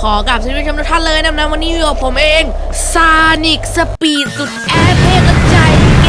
ขอกราบสวัสดีผู้ชมทุกท่านเลยนะนะวันนี้อยู่กับผมเองซานิกสปีดสุดแอดเทพ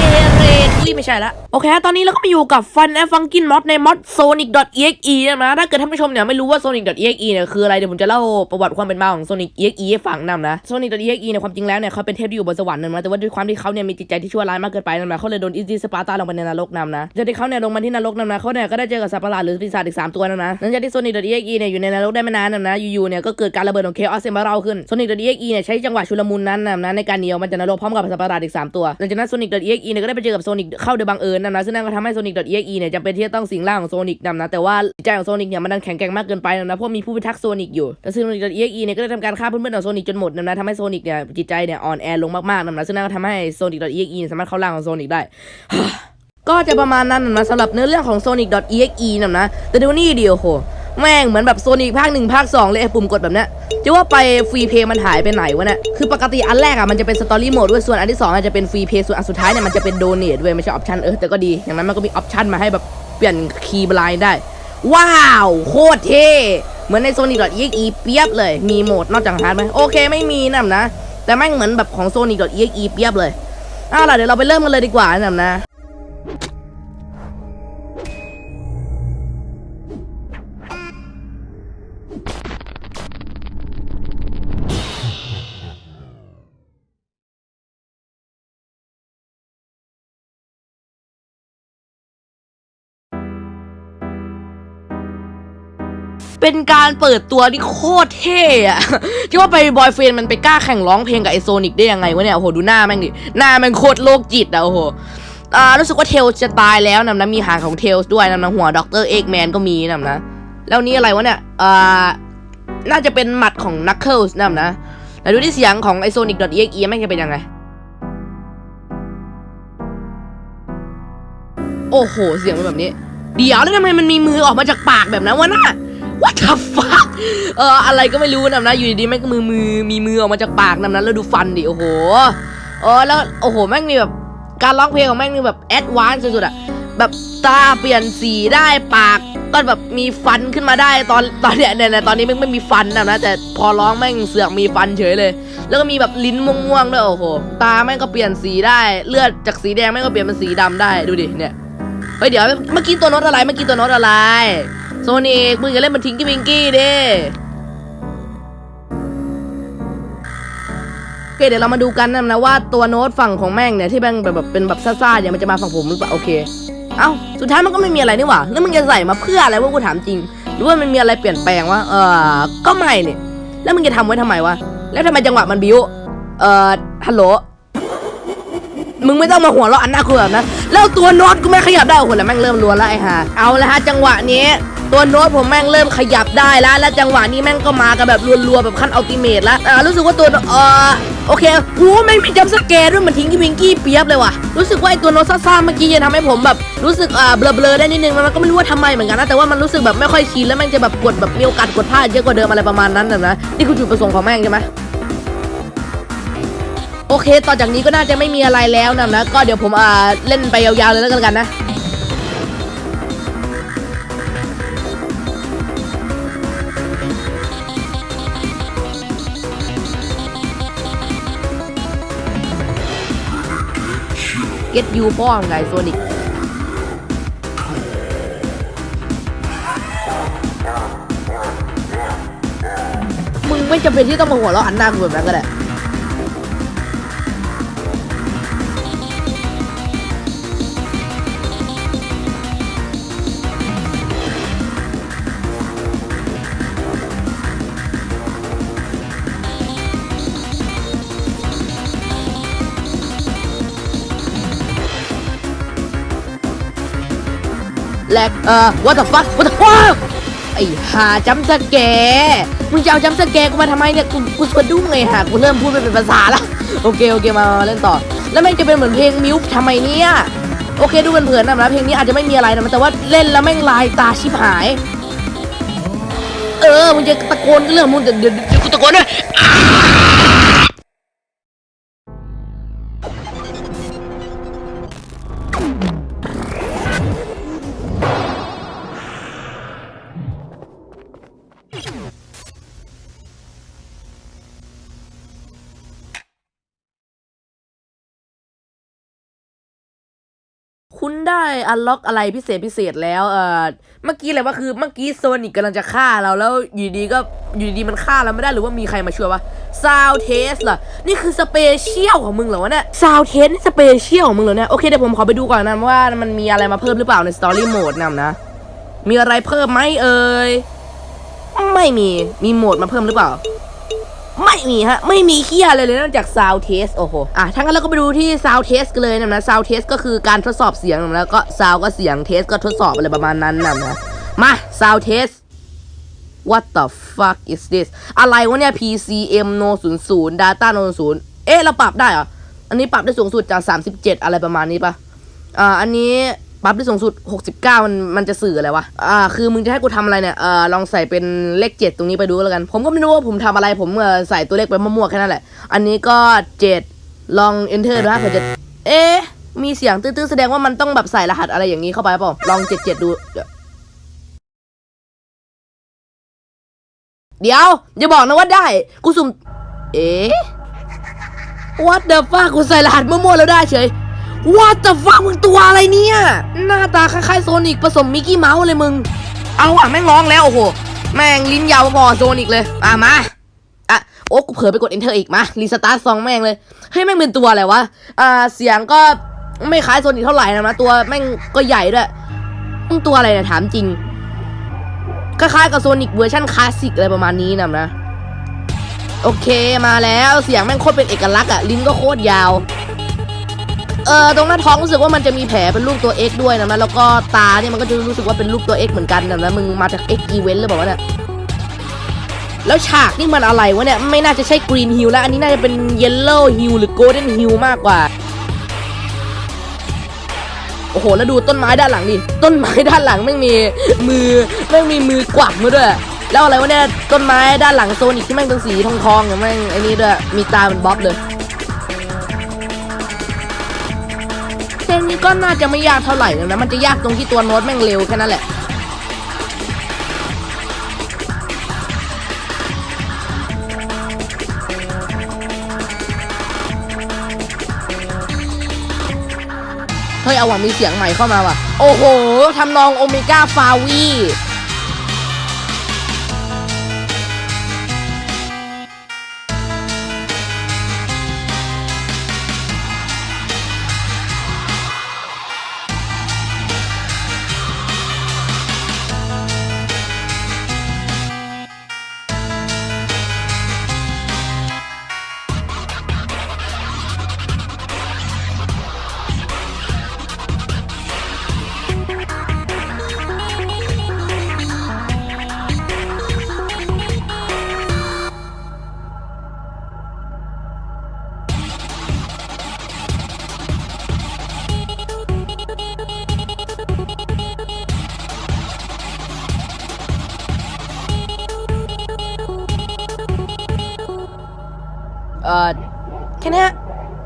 กระจายเกเรอุ้ยไม่ใช่ละ โอเค ตอนนี้เราก็มาอยู่กับฟันแอฟฟังกินมอดในมอด sonic.exe นะนะ ถ้าเกิดท่านผู้ชมเนี่ยไม่รู้ว่า sonic.exe เนี่ยคืออะไร เดี๋ยวผมจะเล่าประวัติความเป็นมาของ sonic.exe ให้ฟังนำนะ sonic.exe เนี่ยความจริงแล้วเนี่ยเขาเป็นเทพที่อยู่บนสวรรค์นะแต่ว่าด้วยความที่เขาเนี่ยมีจิตใจที่ชั่วร้ายมากเกินไปนะนะเขาเลยโดนอิซิสปาร์ตาลงไปในนรกนำนะจากที่เขาเนี่ยลงมาที่นรกนำนะเขาเนี่ยก็ได้เจอกับสัตว์ประหลาดหรือปีศาจอีกสามตัวนะนะหลังจากที่ sonic.exe เนี่ยอยู่ในนรกได้ไม่นานนะนะอยู่ๆเนี่ยก็เกิดการระเบิดของ chaos เซมาเราขึ้น sonic.exe เนี่ยใช้จังหวะชุลมุนนั้นนะนะในการหนีออกมาจากนรกพร้อมกับสัตว์ประหลาดอีกสามตัวหลังจากนั้น sonic.exe เนี่ยก็ได้ไปเจอกับ sonic เข้าโดยบังเอิญนะนะซึ่งนั่นก็ทำให้ sonic.exe เนี่ยจำเป็นที่จะต้องสิงร่างของ sonic นำนะแต่ว่าใจของ sonic เนี่ยมันดันแข็งแกร่งมากเกินไปนะนะเพราะมีผู้พิทักษ์ sonic อยู่แต่ sonic.exe เนี่ยก็ได้ทำการฆ่าเพื่อนๆของ sonic จนหมดนะนะทำให้ sonic เนี่ยจิตใจเนี่ยอ่อนแอลงมากๆนะนะซึ่งนั่นก็ทำให้ sonic.exe เนี่ยสามารถเข้าร่างของ sonic ได้ก็จะประมาณนั้นนะสำหรับเนื้อเรื่องของ sonic.exe นะนะแต่ดี๋ยวนี้เดียวโห แม่งเหมือนแบบโซนิกภาคหนึ่งภาคสองเลยไอ้ปุ่มกดแบบเนี้ยจะว่าไปฟรีเพย์มันหายไปไหนวะเนี่ยคือปกติอันแรกอะมันจะเป็นสตอรี่โหมดด้วยส่วนอันที่สองอาจจะเป็นฟรีเพย์ส่วนอันสุดท้ายเนี่ยมันจะเป็นโดเนทด้วยไม่ใช่ออปชันเออแต่ก็ดีอย่างนั้นมันก็มีออปชันมาให้แบบเปลี่ยนคีย์บลายได้ว้าวโคตรเท่เหมือนใน sonic.exe เปียบเลย มีโหมดนอกจากฮาร์ดไหมโอเคไม่มีนะนะ แต่แม่งเหมือนแบบของ sonic.exe เปียบเลยเอาล่ะเดี๋ยวเราไปเริ่มกันเลยดีกว่านะนะ เป็นการเปิดตัวที่โคตรเท่อะที่ว่าไปบอยเฟนมันไปกล้าแข่งร้องเพลงกับไอโซนิกได้ยังไงวะเนี่ยโอ้โหดูหน้าแม่งดิหน้าแม่งโคตรโลกจิตอะโอ้โหอ่ารู้สึกว่าเทลจะตายแล้วนะนะมีหางของเทลด้วยนะนะหัวด็อกเตอร์เอกแมนก็มีนะนะ แล้วนี่อะไรวะเนี่ยอ่าน่าจะเป็นหมัดของนักเคิลส์นะนะแต่ดูที่เสียงของไอโซนิกดอทเอ็กเอแม่งจะเป็นยังไงโอ้โห เสียงเป็นแบบนี้ เดี๋ยวแล้วทำไมมันมีมือออกมาจากปากแบบนั้นวะน่ะ What the fuck เอออะไรก็ไม่รู้นะนะอยู่ดีๆแม่งก็มือมือมีมือออกมาจากปากนะนะแล้วดูฟันดิโอ้โหเออแล้วโอ้โหแม่งมีแบบการร้องเพลงของแม่งนี่แบบแอดวานซ์สุดๆอะแบบตาเปลี่ยนสีได้ปากก็แบบมีฟันขึ้นมาได้ตอนตอนเนี้ยเนี่ยตอนนี้แม่งไม่มีฟันนะนะแต่พอร้องแม่งเสือกมีฟันเฉยเลย แล้วก็มีแบบลิ้นม่วงๆด้วยโอ้โหตาแม่งก็เปลี่ยนสีได้ เลือดจากสีแดงแม่งก็เปลี่ยนเป็นสีดำได้ดูดิเนี่ยเฮ้ยเดี๋ยวเมื่อกี้ตัวโน้ตอะไรเมื่อกี้ตัวโน้ตอะไร ซนิกมึงอย่าเล่นมันทิ้งกี้วิงกี้ดิโอเคเดี๋ยวเรามาดูกันนะนะว่าตัวโน้ตฝั่งของแม่งเนี่ยที่แม่งแบบแบบเป็นแบบซ่าๆเนี่ยมันจะมาฝั่งผมหรือเปล่าโอเค เอ้าสุดท้ายมันก็ไม่มีอะไรนี่หว่าแล้วมึงจะใส่มาเพื่ออะไรวะกูถามจริง หรือว่ามันมีอะไรเปลี่ยนแปลงวะเออก็ไม่เนี่ยแล้วมึงจะทำไว้ทำไมวะแล้วทำไมจังหวะมันบิ้วเอ่อฮัลโหลมึงไม่ต้องมาหัวเราะอันหน้ากูแบบนะแล้วตัวโน้ตกูไม่ขยับได้โอ้โหแล้วแม่งเริ่มรัวแล้วไอ้ห่าเอาละฮะจังหวะนี้ ตัวโน้ตผมแม่งเริ่มขยับได้แล้ว และจังหวะนี้แม่งก็มากันแบบรัวๆแบบขั้นอัลติเมทแล้วอ่ารู้สึกว่าตัวเออโอเคโอ้แม่งมีจัมสแกร์ด้วยมันทิ้งที่วิงกี้เปียบเลยว่ะ รู้สึกว่าไอตัวโน้ตซ่าๆเมื่อกี้จะทำให้ผมแบบรู้สึกอ่าเบลอๆได้นิดนึงมันก็ไม่รู้ว่าทำไมเหมือนกันนะแต่ว่ามันรู้สึกแบบไม่ค่อยชินแล้วแม่งจะแบบกดแบบมีโอกาสกดพลาดเยอะกว่าเดิมอะไรประมาณนั้นนะนะนี่คือจุดประสงค์ของแม่งใช่ไหมโอเค ต่อจากนี้ก็น่าจะไม่มีอะไรแล้วนะนะ ก็เดี๋ยวผมอ่าเล่นไปยาวๆเลยแล้วกันนะ ก็ตยูป้องไงโซนิกมึงไม่จำเป็นที่ต้องมาหัวเราะอันหน้ากูแบบนั้นก็ได้ แลกเอ่อ what the fuck what the fuck ไอ้หาจัมสแกมึงจะเอาจัมสแกกูมาทำไมเนี่ย กูกูสะดุ้งไงหากูเริ่มพูดไม่เป็นภาษาละโอเคโอเคมาเล่นต่อ แล้วแม่งจะเป็นเหมือนเพลงมิวทำไมเนี่ยโอเคดูเผินๆนะนะเพลงนี้อาจจะไม่มีอะไรนะแต่ว่าเล่นแล้วแม่งลายตาชิบหาย เออมึงจะตะโกนก็เรื่องมึงเดี๋ยวเดี๋ยวเดี๋ยวกูตะโกนด้วย คุณได้อันล็อกอะไรพิเศษพิเศษแล้วเออเมื่อกี้อะไรว่าคือเมื่อกี้โซนิกกำลังจะฆ่าเราแล้วอยู่ดีก็อยู่ดีมันฆ่าเราไม่ได้หรือว่ามีใครมาช่วยวะซาวเทสเหรอนี่คือสเปเชียลของมึงเหรอวะเนี่ยซาวเทสนี่สเปเชียลของมึงเหรอเนี่ยโอเคเดี๋ยวผมขอไปดูก่อนนะว่ามันมีอะไรมาเพิ่มหรือเปล่าในสตอรี่โหมดนำนะ มีอะไรเพิ่มไหมเอ่ยไม่มีมีโหมดมาเพิ่มหรือเปล่า ไม่มีฮะ ไม่มีเคียอะไรเลยนอกจาก sound test โอ้โหอะทั้งนั้นเราก็ไปดูที่ sound test กันเลยนะนะ sound test ก็คือการทดสอบเสียงนะแล้วก็ sound ก็เสียง test ก็ทดสอบอะไรประมาณนั้นนะนะมา sound test what the fuck is this อะไรวะเนี่ย PCM no 0 0 data no 0 0เอ๊ะ เราปรับได้เหรอ อันนี้ปรับได้สูงสุดจาก 37 อะไรประมาณนี้ปะอ่า อันนี้ ปรับได้สูงสุด 69 มันมันจะสื่ออะไรวะ อ่า คือมึงจะให้กูทำอะไรเนี่ย เอ่อ ลองใส่เป็นเลข 7 ตรงนี้ไปดูแล้วกัน ผมก็ไม่รู้ว่าผมทำอะไร ผมเอ่อใส่ตัวเลขไปมั่วๆแค่นั้นแหละ อันนี้ก็ 7 ลอง enter ดูนะเผื่อจะ เอ๊ะ มีเสียงตื้อๆ แสดงว่ามันต้องแบบใส่รหัสอะไรอย่างนี้เข้าไปเปล่าลอง 77 ดู เดี๋ยวเดี๋ยวอย่าบอกนะว่าได้ กูสุ่ม เอ๊ะ What the fuck กูใส่รหัสมั่วๆแล้วได้เฉย What the fuck มึงตัวอะไรเนี่ย หน้าตาคล้ายๆโซนิกผสมมิกกี้เมาส์เลยมึง เอาอะแม่งร้องแล้วโอ้โห แม่งลิ้นยาวพอโซนิกเลยอะมาอะโอ้กูเผลอไปกด enter อีกมารีสตาร์ทซองแม่งเลยเฮ้ยแม่งเป็นตัวอะไรวะอ่าเสียงก็ไม่คล้ายโซนิกเท่าไหร่นะนะตัวแม่งก็ใหญ่ด้วยมึงตัวอะไรเนี่ยถามจริงคล้ายๆกับโซนิกเวอร์ชันคลาสสิกอะไรประมาณนี้นะนะ โอเคมาแล้วเสียงแม่งโคตรเป็นเอกลักษณ์อะลิ้นก็โคตรยาว เออตรงหน้าท้องรู้สึกว่ามันจะมีแผลเป็นรูปตัว X ด้วยนะมันแล้วก็ตาเนี่ยมันก็จะรู้สึกว่าเป็นรูปตัว X เหมือนกันนะมึงมาจาก X Event หรือเปล่าวะเนี่ยแล้วฉากนี่มันอะไรวะเนี่ยไม่น่าจะใช่ Green Hill แล้ว อันนี้น่าจะเป็น Yellow Hill หรือ Golden Hill มากกว่า โอ้โห แล้วดูต้นไม้ด้านหลังดิต้นไม้ด้านหลังไม่มีมือไม่มีมือกวักมาด้วย แล้วอะไรวะเนี่ยต้นไม้ด้านหลังโซนิกที่แม่งเป็นสีทองทองๆอย่างแม่งไอ้นี่ด้วยมีตาเป็นบ๊อบเลย ก็น่าจะไม่ยากเท่าไหร่นะ มันจะยากตรงที่ตัวโน้ตแม่งเร็วแค่นั้นแหละเฮ้ยเอาว่ะมีเสียงใหม่เข้ามาว่ะ โอ้โหทำนองโอเมก้าฟาวี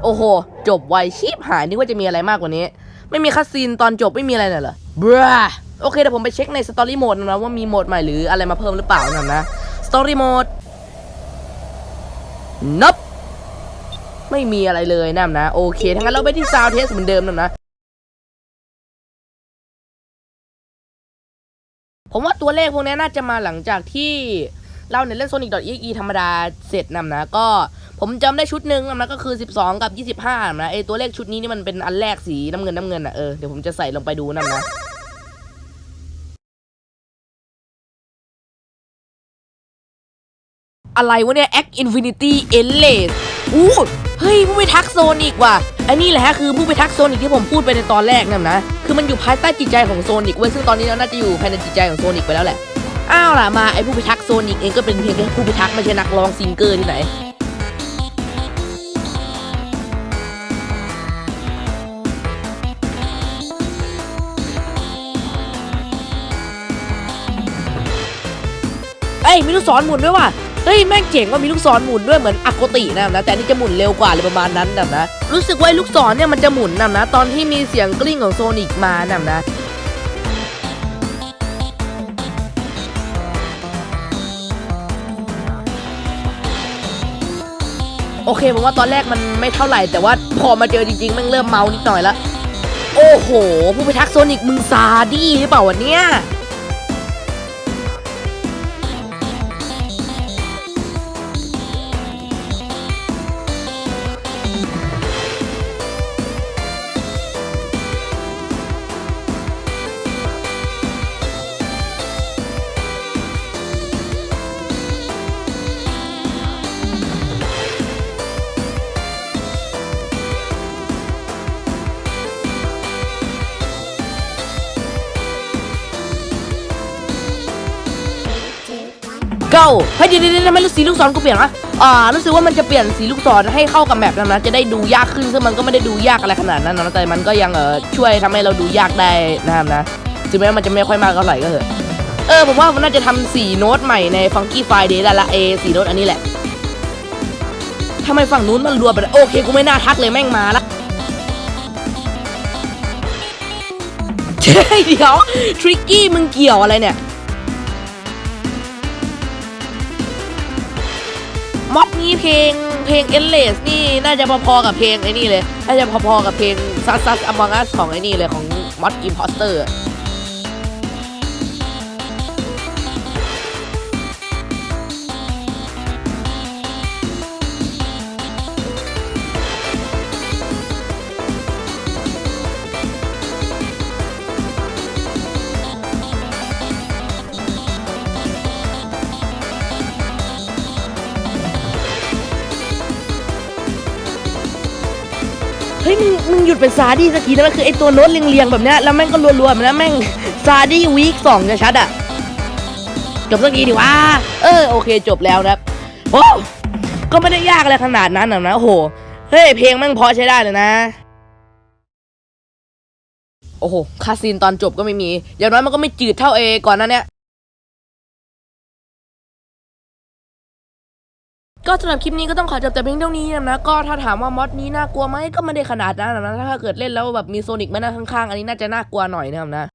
โอ้โห จบไวชิบหายนึกว่าจะมีอะไรมากกว่านี้ ไม่มีคัสซีนตอนจบไม่มีอะไรเลยเหรอบราโอเคเดี๋ยวผมไปเช็คในสตอรี่โหมดนะว่ามีโหมดใหม่หรืออะไรมาเพิ่มหรือเปล่านะนะสตอรี่โหมดนับไม่มีอะไรเลยนะนะ โอเคทั้างนั้นเราไปที่ซาวเทสเหมือนเดิมนะนะผมว่าตัวเลขพวกนี้น่าจะมาหลังจากที่เราเนี่ยเล่น Sonic.exe ธรรมดาเสร็จนำนะก็ ผมจำได้ชุดหนึ่งนำนะก็คือ 12 กับ 25นำนะไอตัวเลขชุดนี้นี่มันเป็นอันแรกสีน้ำเงินน้ำเงินอะเออเดี๋ยวผมจะใส่ลงไปดูนำนะอะไรวะเนี่ย Act Infinity Endless อู้เฮ้ยผู้พิทักษ์โซนิกว่ะไอ้นี่แหละฮะคือผู้พิทักษ์โซนิกที่ผมพูดไปในตอนแรกนั่นนะ คือมันอยู่ภายใต้จิตใจของโซนิกเว้ยซึ่งตอนนี้เราน่าจะอยู่ภายในจิตใจของโซนิกไปแล้วแหละ อ้าวล่ะมาไอ้ผู้พิทักษ์โซนิกเองก็เป็นเพียงแค่ผู้พิทักษ์ไม่ใช่นักร้องซิงเกอร์ที่ไหน อ้ยมีลูกศรหมุนด้วยว่ะเฮ้ยแม่งเจ๋งว่ามีลูกศรหมุนด้วยเหมือนอากตินะนะแต่นี่จะหมุนเร็วกว่าเลยประมาณนั้นนะนะรู้สึกว่าไอ้ลูกศรเนี่ยมันจะหมุนนะนะตอนที่มีเสียงกลิ้งของโซนิกมานะนะโอเคผมว่าตอนแรกมันไม่เท่าไหร่ แต่ว่าพอมาเจอจริงๆแม่งเริ่มเมานิดหน่อยละโอ้โห ผู้พิทักษ์โซนิกมึงซาดี้หรือเปล่าวะเนี่ย เก้าเฮ้ยเดี๋ยวเดี๋ยวทำไมลูกสีลูกศรกูเปลี่ยนวะอ่ารู้สึกว่ามันจะเปลี่ยนสีลูกศรให้เข้ากับแมปแล้วนะจะได้ดูยากขึ้นซึ่งมันก็ไม่ได้ดูยากอะไรขนาดนั้นนะแต่มันก็ยังเออช่วยทำให้เราดูยากได้นะครับนะถึงแม้มันจะไม่ค่อยมากเท่าไหร่ก็เถอะเออผมว่ามันน่าจะทำสีโน้ตใหม่ใน Funky Friday แล้วละเอสีโน้ตอันนี้แหละทำไมฝั่งนู้นมันรัวไปโอเคกูไม่น่าทักเลยแม่งมาละเฮ้ยเดี๋ยวทริกกี้มึงเกี่ยวอะไรเนี่ย นี้เพลงเพลง Endless นี่น่าจะพอๆกับเพลงไอ้นี่เลย น่าจะพอๆกับเพลง Sus Sus Among Us ของไอ้นี่เลยของมอสอิมพอสเตอร์ เฮ้ยมึงมึงหยุดเป็นซาดี้สักทีนะมันคือไอตัวโน้ตเรียงๆแบบเนี้ยแล้วแม่งก็รัวๆแบบนี้แม่งซาดี้วีคสองจะชัดอะจบสักทีดิว่าเออโอเคจบแล้วนะครับโอ้ก็ไม่ได้ยากอะไรขนาดนั้นนะโอ้โหเฮ้ยเพลงแม่งพราะใช้ได้เลยนะโอ้โหคาซีนตอนจบก็ไม่มี อย่างน้อยมันก็ไม่จืดเท่าเอก่อนนั้นเนี่ย ก็สำหรับคลิปนี้ก็ต้องขอจบแต่เพียงเท่านี้นะ ก็ถ้าถามว่ามอดนี้น่ากลัวไหมก็ไม่ได้ขนาดนั้นนะ ถ้าเกิดเล่นแล้วแบบมีโซนิกมานั่งข้างๆ อันนี้น่าจะน่ากลัวหน่อยนะครับนะ